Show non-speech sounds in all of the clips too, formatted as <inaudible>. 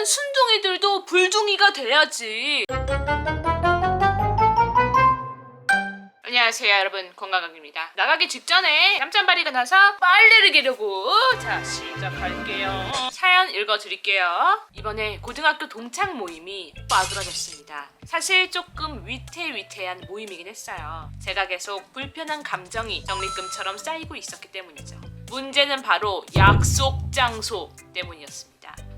사는 순둥이들도 불둥이가 돼야지. 안녕하세요 여러분. 건강학입니다. 나가기 직전에 깜짝발이가 나서 빨래를 개려고. 자 시작할게요. 사연 읽어드릴게요. 이번에 고등학교 동창 모임이 빠그라졌습니다. 사실 조금 위태위태한 모임이긴 했어요. 제가 계속 불편한 감정이 정리금처럼 쌓이고 있었기 때문이죠. 문제는 바로 약속 장소 때문이었습니다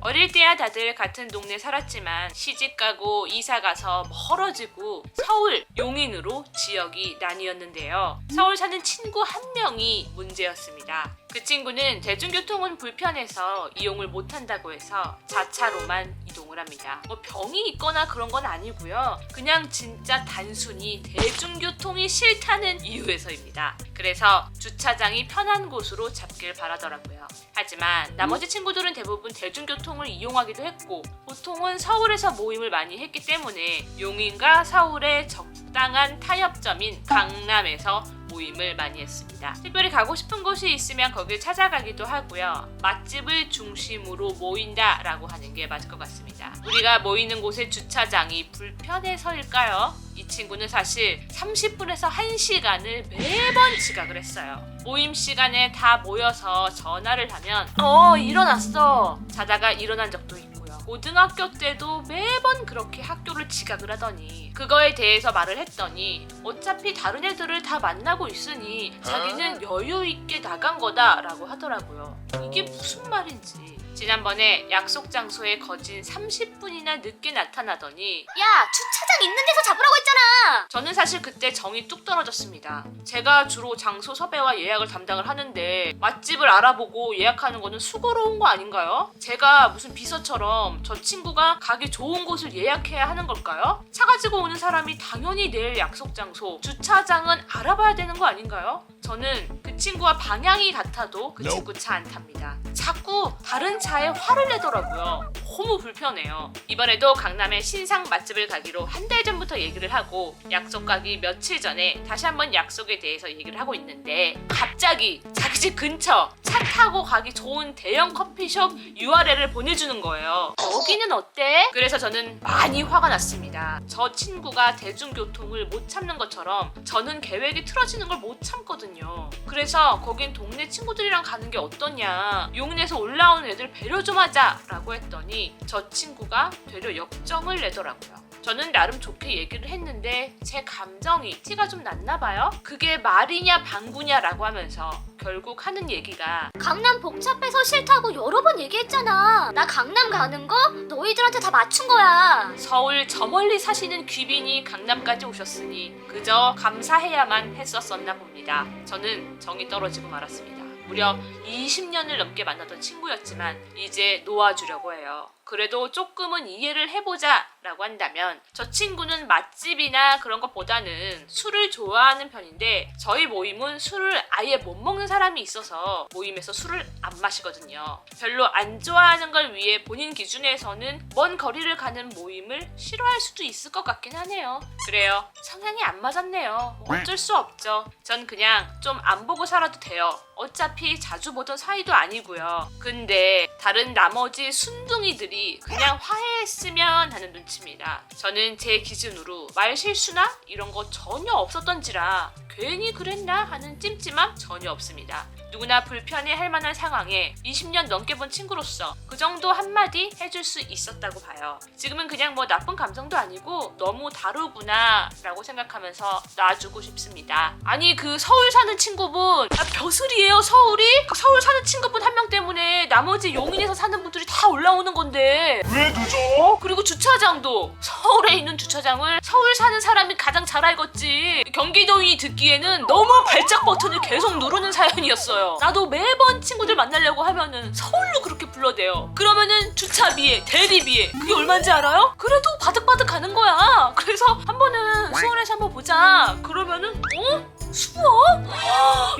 어릴 때야 다들 같은 동네 살았지만 시집 가고 이사 가서 멀어지고 서울 용인으로 지역이 나뉘었는데요. 서울 사는 친구 한 명이 문제였습니다. 그 친구는 대중교통은 불편해서 이용을 못 한다고 해서 자차로만 이동을 합니다. 뭐 병이 있거나 그런 건 아니고요. 그냥 진짜 단순히 대중교통이 싫다는 이유에서입니다. 그래서 주차장이 편한 곳으로 잡길 바라더라고요. 하지만 나머지 친구들은 대부분 대중교통을 이용하기도 했고 보통은 서울에서 모임을 많이 했기 때문에 용인과 서울의 적당한 타협점인 강남에서 모임을 많이 했습니다. 특별히 가고 싶은 곳이 있으면 거길 찾아가기도 하고요. 맛집을 중심으로 모인다 라고 하는 게 맞을 것 같습니다. 우리가 모이는 곳의 주차장이 불편해서일까요? 이 친구는 사실 30분에서 1시간을 매번 지각을 했어요. 모임 시간에 다 모여서 전화를 하면 어 일어났어 자다가 일어난 적도 있고요. 고등학교 때도 매번 그렇게 학교를 지각을 하더니 그거에 대해서 말을 했더니 어차피 다른 애들을 다 만나고 있으니 자기는 여유 있게 나간 거다라고 하더라고요. 이게 무슨 말인지. 지난번에 약속 장소에 거진 30분이나 늦게 나타나더니 야 주차장 있는 데서 잡으라고 했잖아 저는 사실 그때 정이 뚝 떨어졌습니다. 제가 주로 장소 섭외와 예약을 담당을 하는데 맛집을 알아보고 예약하는 거는 수고로운 거 아닌가요? 제가 무슨 비서처럼 저 친구가 가기 좋은 곳을 예약해야 하는 걸까요? 차 가지고 오는 사람이 당연히 내일 약속 장소, 주차장은 알아봐야 되는 거 아닌가요? 저는 그 친구와 방향이 같아도 그 친구 차 안 탑니다. 자꾸 다른 차에 화를 내더라고요. 너무 불편해요. 이번에도 강남의 신상 맛집을 가기로 한 달 전부터 얘기를 하고 약속 가기 며칠 전에 다시 한번 약속에 대해서 얘기를 하고 있는데 갑자기 자기 집 근처 차 타고 가기 좋은 대형 커피숍 URL을 보내주는 거예요. 여기는 어때? 그래서 저는 많이 화가 났습니다. 저 친구가 대중교통을 못 참는 것처럼 저는 계획이 틀어지는 걸 못 참거든요. 그래서 거긴 동네 친구들이랑 가는 게 어떠냐. 용인에서 올라온 애들 배려 좀 하자라고 했더니 저 친구가 되려 역정을 내더라고요. 저는 나름 좋게 얘기를 했는데 제 감정이 티가 좀 났나 봐요. 그게 말이냐 방구냐라고 하면서 결국 하는 얘기가 강남 복잡해서 싫다고 여러 번 얘기했잖아 나 강남 가는 거 너희들한테 다 맞춘 거야 서울 저 멀리 사시는 귀빈이 강남까지 오셨으니 그저 감사해야만 했었었나 봅니다. 저는 정이 떨어지고 말았습니다. 무려 20년을 넘게 만나던 친구였지만 이제 놓아주려고 해요. 그래도 조금은 이해를 해보자 라고 한다면 저 친구는 맛집이나 그런 것보다는 술을 좋아하는 편인데 저희 모임은 술을 아예 못 먹는 사람이 있어서 모임에서 술을 안 마시거든요. 별로 안 좋아하는 걸 위해 본인 기준에서는 먼 거리를 가는 모임을 싫어할 수도 있을 것 같긴 하네요. 그래요. 성향이 안 맞았네요. 뭐 어쩔 수 없죠. 전 그냥 좀 안 보고 살아도 돼요. 어차피 자주 보던 사이도 아니고요. 근데 다른 나머지 순둥이들이 그냥 화해했으면 하는 눈치입니다. 저는 제 기준으로 말 실수나 이런 거 전혀 없었던지라 괜히 그랬나 하는 찜찜함 전혀 없습니다. 누구나 불편해 할 만한 상황에 20년 넘게 본 친구로서 그 정도 한마디 해줄 수 있었다고 봐요. 지금은 그냥 뭐 나쁜 감정도 아니고 너무 다르구나 라고 생각하면서 놔주고 싶습니다. 아니 그 서울 사는 친구분 아, 벼슬이에요 서울이? 그 서울 사는 친구분 한 명 때문에 나머지 용인에서 사는 분들이 다 올라오는 건데 왜 늦어? 그리고 주차장도 서울에 있는 주차장을 서울 사는 사람이 가장 잘 알겠지. 경기도인이 듣기 에는 너무 발작 버튼을 계속 누르는 사연이었어요. 나도 매번 친구들 만나려고 하면은 서울로 그렇게 불러대요. 그러면은 주차비에 대리비에 그게 얼마인지 알아요? 그래도 바득바득 가는 거야. 그래서 한 번은 수원에서 한번 보자. 그러면은 어? 수원?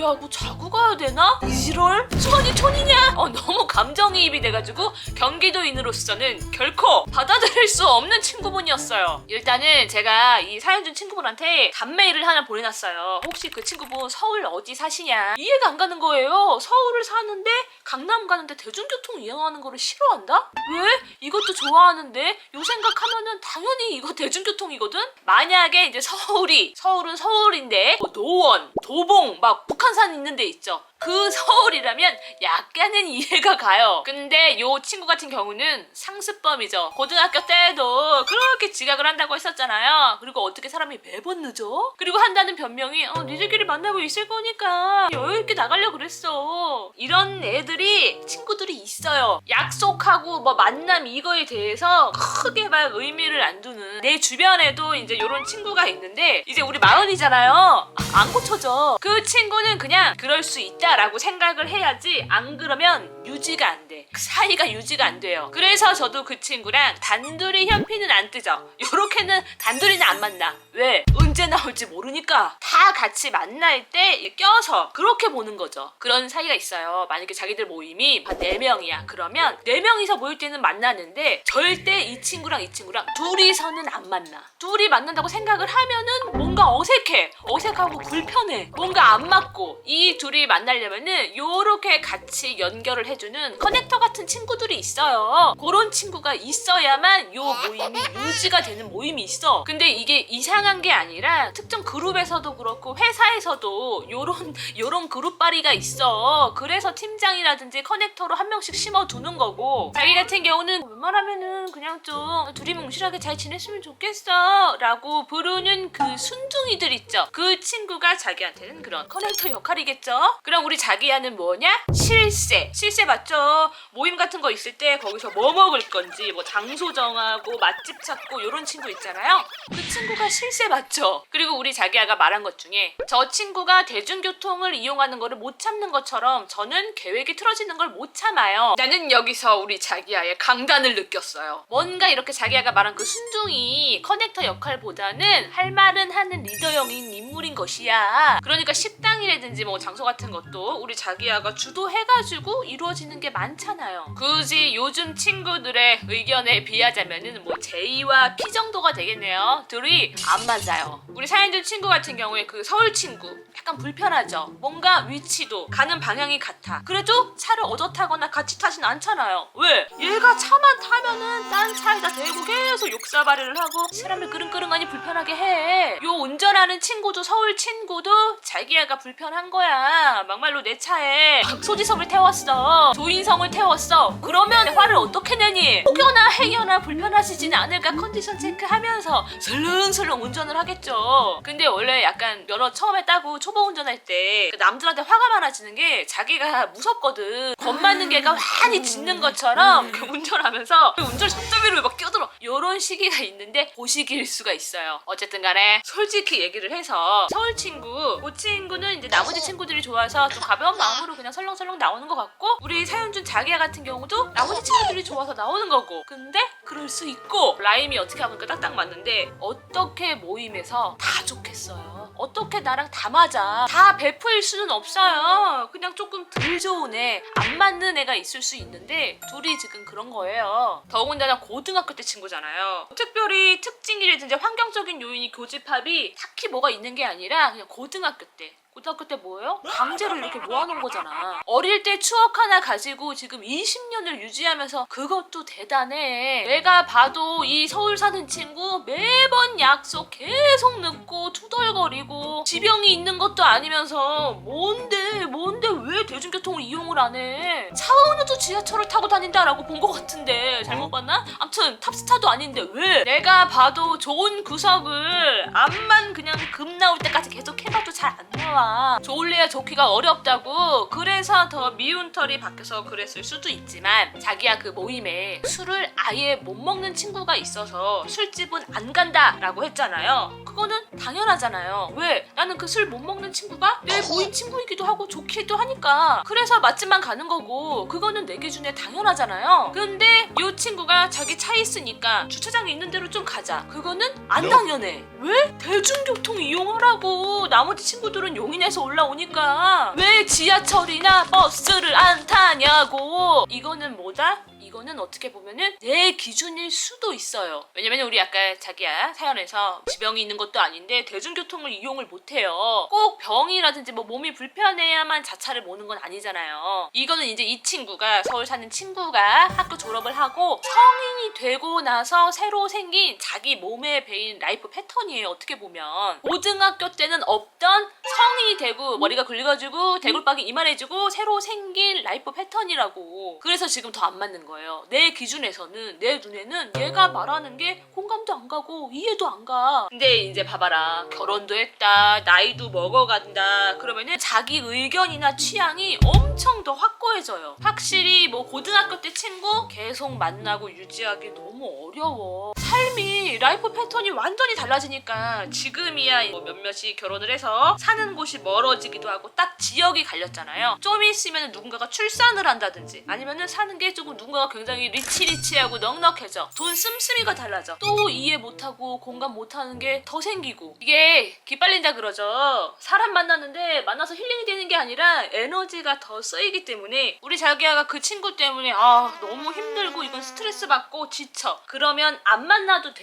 야, 뭐 자고 가야 되나? 이럴? 수원이 촌이냐? 어, 너무 감정이입이 돼가지고 경기도인으로서는 결코 받아들일 수 없는 친구분이었어요. 일단은 제가 이 사연 준 친구분한테 단메일을 하나 보내놨어요. 혹시 그 친구분 서울 어디 사시냐? 이해가 안 가는 거예요. 서울을 사는데 강남 가는데 대중교통 이용하는 거를 싫어한다? 왜? 이것도 좋아하는데 요 생각하면은 당연히 이거 대중교통이거든. 만약에 이제 서울이 서울은 서울인데 뭐 노 원, 도봉 막 북한산 있는 데 있죠. 그 서울이라면 약간은 이해가 가요. 근데 요 친구 같은 경우는 상습범이죠. 고등학교 때도 그렇게 지각을 한다고 했었잖아요. 그리고 어떻게 사람이 매번 늦어? 그리고 한다는 변명이 어, 니들끼리 만나고 있을 거니까 여유있게 나가려고 그랬어. 이런 애들이 친구들이 있어요. 약속하고 뭐 만남 이거에 대해서 크게 막 의미를 안 두는 내 주변에도 이제 요런 친구가 있는데 이제 우리 마흔이잖아요. 안 고쳐져. 그 친구는 그냥 그럴 수 있다라고 생각을 해야지 안 그러면 유지가 안 돼. 그 사이가 유지가 안 돼요. 그래서 저도 그 친구랑 단둘이 현피는 안 뜨죠. 요렇게는 단둘이는 안 만나. 왜? 언제 나올지 모르니까 다 같이 만날 때 껴서 그렇게 보는 거죠. 그런 사이가 있어요. 만약에 자기들 모임이 한 4명이야. 그러면 4명이서 모일 때는 만나는데 절대 이 친구랑 이 친구랑 둘이서는 안 만나. 둘이 만난다고 생각을 하면은 뭔가 어색해. 어색하고 불편해. 뭔가 안 맞고 이 둘이 만나려면은 요렇게 같이 연결을 해주는 커넥터 같은 친구들이 있어요. 그런 친구가 있어야만 요 모임이 유지가 되는 모임이 있어. 근데 이게 이상한 게 아니라 특정 그룹에서도 그렇고 회사에서도 요런 요런 그룹바리가 있어. 그래서 팀장이라든지 커넥터로 한 명씩 심어 두는 거고 자기 같은 경우는 웬만하면은 그냥 좀 둘이 뭉실하게 잘 지냈으면 좋겠어 라고 부르는 그 순둥이들 있죠. 그 친구가 자기한테는 그런 커넥터 역할이겠죠. 그럼 우리 자기야는 뭐냐? 실세. 실세 맞죠? 모임 같은 거 있을 때 거기서 뭐 먹을 건지 뭐 장소 정하고 맛집 찾고 이런 친구 있잖아요. 그 친구가 실세 맞죠? 그리고 우리 자기야가 말한 것 중에 저 친구가 대중교통을 이용하는 거를 못 참는 것처럼 저는 계획이 틀어지는 걸 못 참아요. 나는 여기서 우리 자기야의 강단을 느꼈어요. 뭔가 이렇게 자기야가 말한 그 순둥이 커넥터 역할보다는 할 말은 하는 리더형인 인물인 것이야. 그러니까 식당이라든지 뭐 장소 같은 것도 우리 자기야가 주도해가지고 이루어지는 게 많잖아 요. 굳이 요즘 친구들의 의견에 비하자면은 뭐 J와 P 정도가 되겠네요. 둘이 안 맞아요. 우리 사연준 친구 같은 경우에 그 서울 친구 약간 불편하죠. 뭔가 위치도 가는 방향이 같아. 그래도 차를 얻어 타거나 같이 타진 않잖아요. 왜? 얘가 차만 타면은 딴 차에다 대고 계속 욕사발을 하고 사람을 끄릉끄릉하니 불편하게 해. 요 운전하는 친구도 서울 친구도 자기야가 불편한 거야. 막말로 내 차에 박소지섭을 태웠어. 조인성을 태웠어. 그러면 화를 어떻게 내니? 혹여나 행여나 불편하시지는 않을까 컨디션 체크하면서 슬렁슬렁 운전을 하겠죠. 근데 원래 약간 면허 처음에 따고 초보 운전할 때그 남들한테 화가 많아지는 게 자기가 무섭거든. 겁 맞는 개가 환히 짖는 것처럼 그 운전하면서 그 운전 손잡이를 막 끼어들어. 요런 시기가 있는데 그 시기일 수가 있어요. 어쨌든 간에 솔직히 얘기를 해서 서울 친구, 그 친구는 이제 나머지 친구들이 좋아서 좀 가벼운 마음으로 그냥 설렁설렁 나오는 것 같고 우리 사연준 자기야 같은 경우도 나머지 친구들이 좋아서 나오는 거고 근데 그럴 수 있고 라임이 어떻게 하니까 딱딱 맞는데 어떻게 모임에서 다 좋겠어요. 어떻게 나랑 다 맞아. 다 베프일 수는 없어요. 그냥 조금 덜 좋은 애, 안 맞는 애가 있을 수 있는데 둘이 지금 그런 거예요. 더군다나 고등학교 때 친구잖아요. 특별히 특징이라든지 환경적인 요인이 교집합이 딱히 뭐가 있는 게 아니라 그냥 고등학교 때 고등학교 때 뭐예요? 강제로 이렇게 모아놓은 거잖아. 어릴 때 추억 하나 가지고 지금 20년을 유지하면서 그것도 대단해. 내가 봐도 이 서울 사는 친구 매번 약속 계속 늦고 투덜거리고 지병이 있는 것도 아니면서 뭔데 뭔데 왜 대중교통을 이용을 안 해? 차은우도 지하철을 타고 다닌다라고 본 것 같은데 잘못 봤나? 암튼 탑스타도 아닌데 왜? 내가 봐도 좋은 구석을 암만 그냥 금 나올 때까지 계속 해봐도 잘 안 나와. 좋을래야 좋기가 어렵다고. 그래서 더 미운 털이 박혀서 그랬을 수도 있지만 자기야 그 모임에 술을 아예 못 먹는 친구가 있어서 술집은 안 간다 라고 했잖아요. 그거는 당연하잖아요. 왜? 나는 그 술 못 먹는 친구가 내 모임 친구이기도 하고 좋기도 하니까. 그래서 맛집만 가는 거고 그거는 내 기준에 당연하잖아요. 근데 이 친구가 자기 차 있으니까 주차장에 있는 대로 좀 가자. 그거는 안 당연해. 왜? 대중교통 이용하라고. 나머지 친구들은 용 인에서 올라오니까 왜 지하철이나 버스를 안 타냐고. 이거는 뭐다? 이거는 어떻게 보면은 내 기준일 수도 있어요. 왜냐면 우리 아까 자기야 사연에서 지병이 있는 것도 아닌데 대중교통을 이용을 못해요. 꼭 병이라든지 뭐 몸이 불편해야만 자차를 모는 건 아니잖아요. 이거는 이제 이 친구가 서울 사는 친구가 학교 졸업을 하고 성인이 되고 나서 새로 생긴 자기 몸에 배인 라이프 패턴이에요. 어떻게 보면 고등학교 때는 없던 성인이 되고 머리가 굵어지고 대굴박이 이만해지고 새로 생긴 라이프 패턴이라고. 그래서 지금 더 안 맞는 거예요. 내 기준에서는 내 눈에는 얘가 말하는 게 공감도 안 가고 이해도 안 가. 근데 이제 봐봐라. 결혼도 했다. 나이도 먹어간다. 그러면은 자기 의견이나 취향이 엄청 더 확고해져요. 확실히 뭐 고등학교 때 친구 계속 만나고 유지하기 너무 어려워. 삶이 라이프 패턴이 완전히 달라지니까 지금이야 뭐 몇몇이 결혼을 해서 사는 곳이 멀어지기도 하고 딱 지역이 갈렸잖아요. 좀 있으면 누군가가 출산을 한다든지 아니면은 사는 게 조금 누군가가 굉장히 리치리치하고 넉넉해져. 돈 씀씀이가 달라져. 또 이해 못하고 공감 못하는 게 더 생기고 이게 기빨린다 그러죠. 사람 만났는데 만나서 힐링이 되는 게 아니라 에너지가 더 쓰이기 때문에 우리 자기야가 그 친구 때문에 아 너무 힘들고 이건 스트레스 받고 지쳐. 그러면 안 만나도 돼.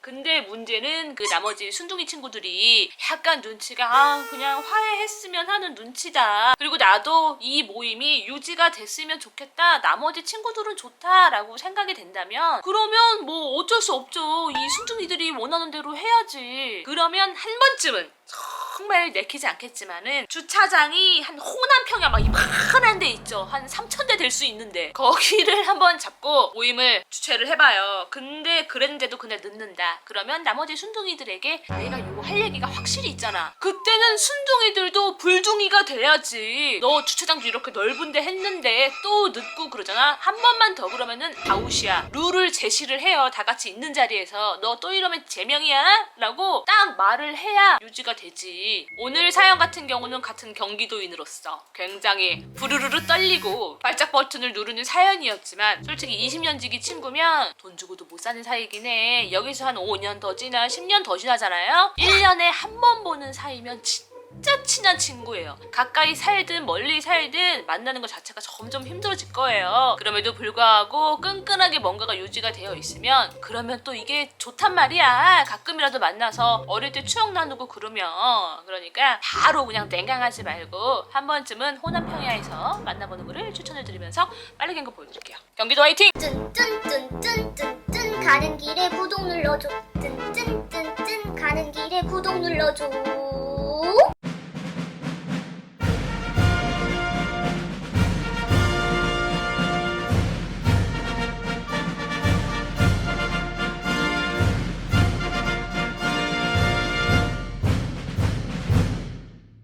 근데 문제는 그 나머지 순둥이 친구들이 약간 눈치가 아 그냥 화해했으면 하는 눈치다. 그리고 나도 이 모임이 유지가 됐으면 좋겠다. 나머지 친구들은 좋다라고 생각이 된다면 그러면 뭐 어쩔 수 없죠. 이 순둥이들이 원하는 대로 해야지. 그러면 한 번쯤은 정말 내키지 않겠지만은 주차장이 한 호남평야 막 이만한 데 있죠. 한 3천 대 될 수 있는데 거기를 <laughs> 한번 잡고 모임을 주최를 해봐요. 근데 그랬는데도 그날 늦는다. 그러면 나머지 순둥이들에게 내가 이거 할 얘기가 확실히 있잖아. 그때는 순둥이들도 불둥이가 돼야지. 너 주차장도 이렇게 넓은데 했는데 또 늦고 그러잖아. 한 번만 더 그러면은 아웃이야. 룰을 제시를 해요. 다 같이 있는 자리에서 너 또 이러면 제명이야? 라고 딱 말을 해야 유지가 되지. 오늘 사연 같은 경우는 같은 경기도인으로서 굉장히 부르르르 떨리고 발작 버튼을 누르는 사연이었지만 솔직히 20년 지기 친구면 돈 주고도 못 사는 사이긴 해. 여기서 한 5년 더 지나 10년 더 지나잖아요. 1년에 한 번 보는 사이면 진짜 친한 친구예요. 가까이 살든 멀리 살든 만나는 것 자체가 점점 힘들어질 거예요. 그럼에도 불구하고 끈끈하게 뭔가가 유지가 되어 있으면 그러면 또 이게 좋단 말이야. 가끔이라도 만나서 어릴 때 추억 나누고 그러면 그러니까 바로 그냥 냉강하지 말고 한 번쯤은 호남 평야에서 만나보는 거를 추천을 드리면서 빠르게 한거 보여드릴게요. 경기도 화이팅! 뜬뜬뜬뜬뜬뜬 가는 길에 구독 눌러줘 뜬뜬뜬뜬 가는 길에 구독 눌러줘